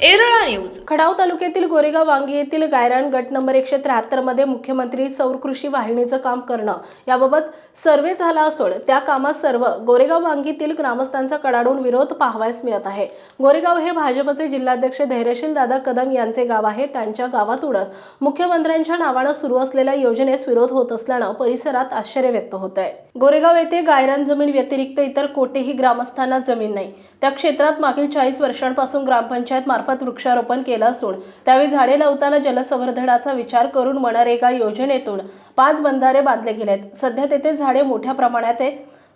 Yerala news. Khatav तालुक्यातील गोरेगाव वांगी येथील गायरान गट नंबर एकशे त्र्याहत्तरमध्ये मुख्यमंत्री सौर कृषी वाहिनीचं काम करणं याबाबत सर्वे झाला असून त्या कामात सर्व गोरेगाव वांगीतील ग्रामस्थांचा कडाडून विरोध पाहावयास मिळत आहे. गोरेगाव हे भाजपचे जिल्हाध्यक्ष धैर्यशील दादा कदम यांचे गाव आहे. त्यांच्या गावातूनच मुख्यमंत्र्यांच्या नावानं सुरू असलेल्या योजनेस विरोध होत असल्यानं परिसरात आश्चर्य व्यक्त होत आहे गोरेगाव येथे गायरान जमीन व्यतिरिक्त इतर कोठेही ग्रामस्थांना जमीन नाही. त्या क्षेत्रात मागील चाळीस वर्षांपासून ग्रामपंचायत मार्फत वृक्षारोपण केलं असून त्यावेळी झाडे लावताना जलसंवर्धनाचा विचार करून मनरेगा योजनेतून पाच बंधारे बांधले गेलेत. सध्या तेथे झाडे मोठ्या प्रमाणात आहेत.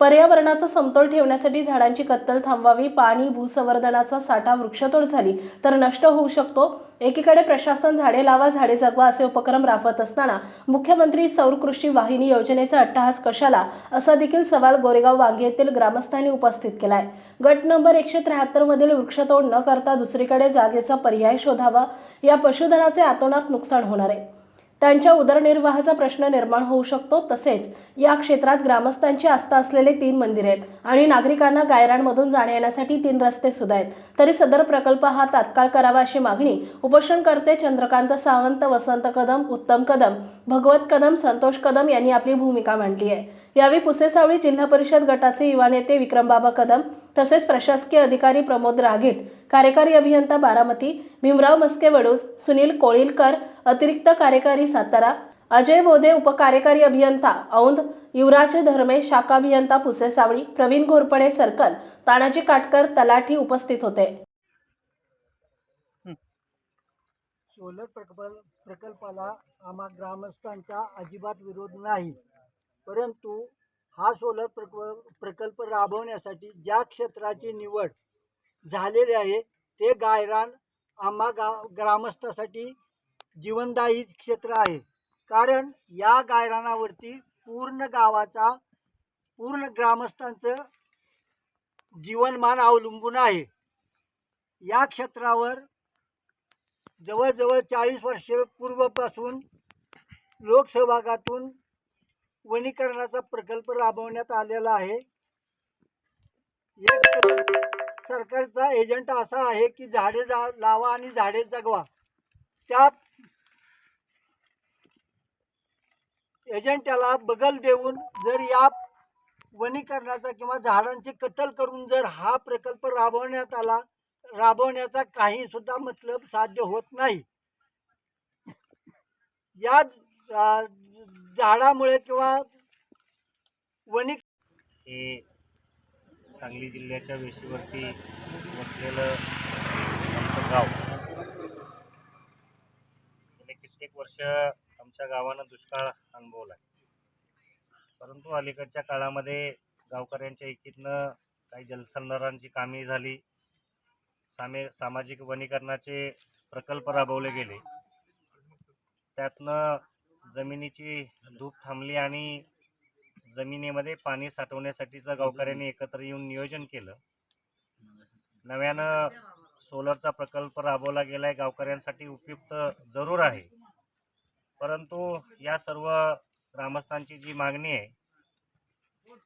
पर्यावरणाचा समतोल ठेवण्यासाठी झाडांची कत्तल थांबवावी पाणी भूसंवर्धनाचा साठा वृक्षतोड झाली तर नष्ट होऊ शकतो. एकीकडे प्रशासन झाडे लावा झाडे जगवा असे उपक्रम राबवत असताना मुख्यमंत्री सौर कृषी वाहिनी योजनेचा अट्टहास कशाला? असा देखील सवाल गोरेगाव वांगे येथील ग्रामस्थांनी उपस्थित केलाय. गट नंबर एकशे त्र्याहत्तर मधील वृक्षतोड न करता दुसरीकडे जागेचा पर्याय शोधावा. या पशुधनाचे आतोनात नुकसान होणार आहे. त्यांच्या उदरनिर्वाहाचा प्रश्न निर्माण होऊ शकतो तसेच या क्षेत्रात ग्रामस्थांची आस्था असलेले तीन मंदिर आहेत आणि नागरिकांना गायरांमधून जाण्या येण्यासाठी तीन रस्ते सुद्धा आहेत. तरी सदर प्रकल्प हा तात्काळ करावा अशी मागणी उपोषणकर्ते चंद्रकांत सावंत वसंत कदम उत्तम कदम भगवत कदम संतोष कदम यांनी आपली भूमिका मांडली आहे. यावेळी पुसेसावळी जिल्हा परिषद गटाचे युवा नेते विक्रमबाबा कदम तसेच प्रशासकीय अधिकारी प्रमोद रागीट कार्यकारी अभियंता बारामती भीमराव मस्के वडूज सुनील कोळीलकर अतिरिक्त कार्यकारी सातारा अजय बोधे उपकार्यकारी अभियंता औंध युवराज धर्मे शाखा अभियंता पुसेसावळी प्रवीण घोरपडे सर्कल तानाजी काटकर तलाठी उपस्थित होते. सोलर प्रकल्प प्रकल्पाला आम्हा ग्रामस्थांचा अजिबात विरोध नाही. परंतु हा सोलर प्रकल्प प्रकल्प राबवण्यासाठी ज्या क्षेत्राची निवड झालेली आहे ते गायरान आम्हा गा ग्रामस्थासाठी जीवनदायी क्षेत्र आहे. कारण या गायरानावरती पूर्ण गावाचा पूर्ण ग्रामस्थांचं जीवनमान अवलंबून आहे. या क्षेत्रावर जवळजवळ चाळीस वर्षे पूर्वपासून लोकसहभागातून वनीकरणाचा प्रकल्प राबवण्यात आलेला आहे. या सरकारचा एजंट असा आहे की झाडे जा लावा आणि झाडे जगवा. त्या एजंटाला बगल देऊन जर या वनीकरणाचा किंवा झाडांची कत्तल करून जर हा प्रकल्प राबवण्यात आला राबवण्याचा काही सुद्धा मतलब साध्य होत नाही. या झाडामुळे किंवा वनिक हे सांगली जिल्ह्याच्या वेशीवरती वसलेलं आमचं गाव. गेले कित्येक वर्ष आमच्या गावानं दुष्काळ अनुभवला परंतु अलीकडच्या काळामध्ये गावकऱ्यांच्या एकीतनं काही जलसंधारणांची कामे झाली. सामे सामाजिक वनीकरणाचे प्रकल्प राबवले गेले. त्यातनं जमिनीची धूप थांबली आणि जमिनीमध्ये पाणी साठवण्यासाठीचं गावकऱ्यांनी एकत्र येऊन नियोजन केलं. नव्यानं सोलरचा प्रकल्प राबवला गेला आहे गावकऱ्यांसाठी उपयुक्त जरूर आहे. परंतु या सर्व ग्रामस्थांची जी मागणी आहे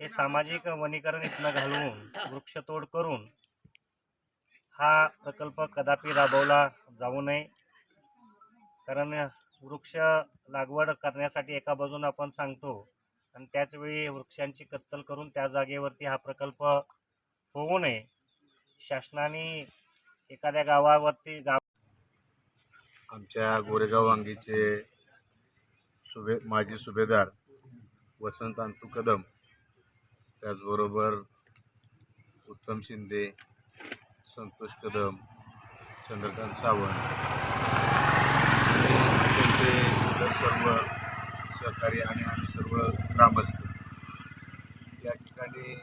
हे सामाजिक वनीकरण इथनं घालवून वृक्षतोड करून हा प्रकल्प कदापि राबवला जाऊ नये. कारण वृक्ष लागवड करण्यासाठी एका बाजूनं आपण सांगतो आणि त्याचवेळी वृक्षांची कत्तल करून त्या जागेवरती हा प्रकल्प होऊ नये. शासनाने एखाद्या गावावरती गाव आमच्या गोरेगाव वांगीचे सुभे माजी सुभेदार वसंत अंतू कदम त्याचबरोबर उत्तम शिंदे संतोष कदम चंद्रकांत सावंत सर्व सहकारी आणि आम्ही सर्व ग्रामस्थ या ठिकाणी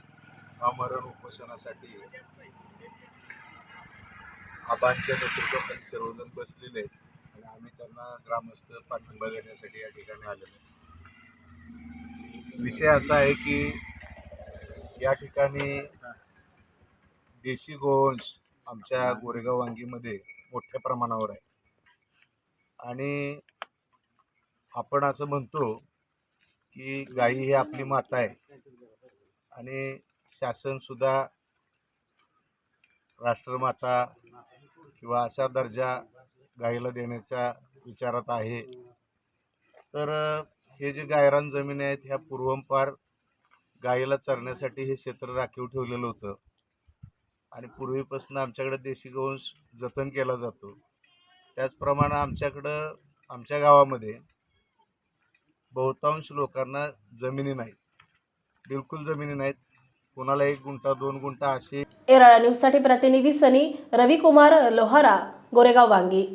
आमरण उपोषणासाठी आबांच्या नेतृत्वाखाली सर्वजण बसलेले आहेत आणि आम्ही त्यांना ग्रामस्थ पाठिंबा देण्यासाठी या ठिकाणी आलेलो आहे. विषय असा आहे की या ठिकाणी देशी गोवंश आमच्या गोरेगाव वांगीमध्ये मोठ्या प्रमाणावर आहे आणि आपण असं म्हणतो की गाई ही आपली माता आहे. आणि शासनसुद्धा राष्ट्रमाता किंवा अशा दर्जा गाईला देण्याच्या विचारात आहे. तर हे जे गायरान जमिनी आहेत ह्या पूर्वंपार गाईला चरण्यासाठी हे क्षेत्र राखीव ठेवलेलं होतं. आणि पूर्वीपासून आमच्याकडे देशी गोवंश जतन केला जातो. त्याचप्रमाणे आमच्याकडं आमच्या गावामध्ये बहुतांश लोकांना जमिनी नाहीत. बिलकुल जमिनी नाहीत. कोणाला एक गुंठा दोन गुंठा अशी एराळा न्यूजसाठी प्रतिनिधी सनी रविकुमार लोहारा गोरेगाव वांगी.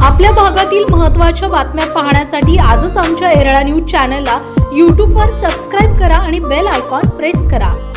आपल्या भागातील महत्त्वाच्या बातम्या पाहण्यासाठी आजच आमच्या एरळा न्यूज चॅनलला यूट्यूबवर सबस्क्राईब करा आणि बेल आयकॉन प्रेस करा.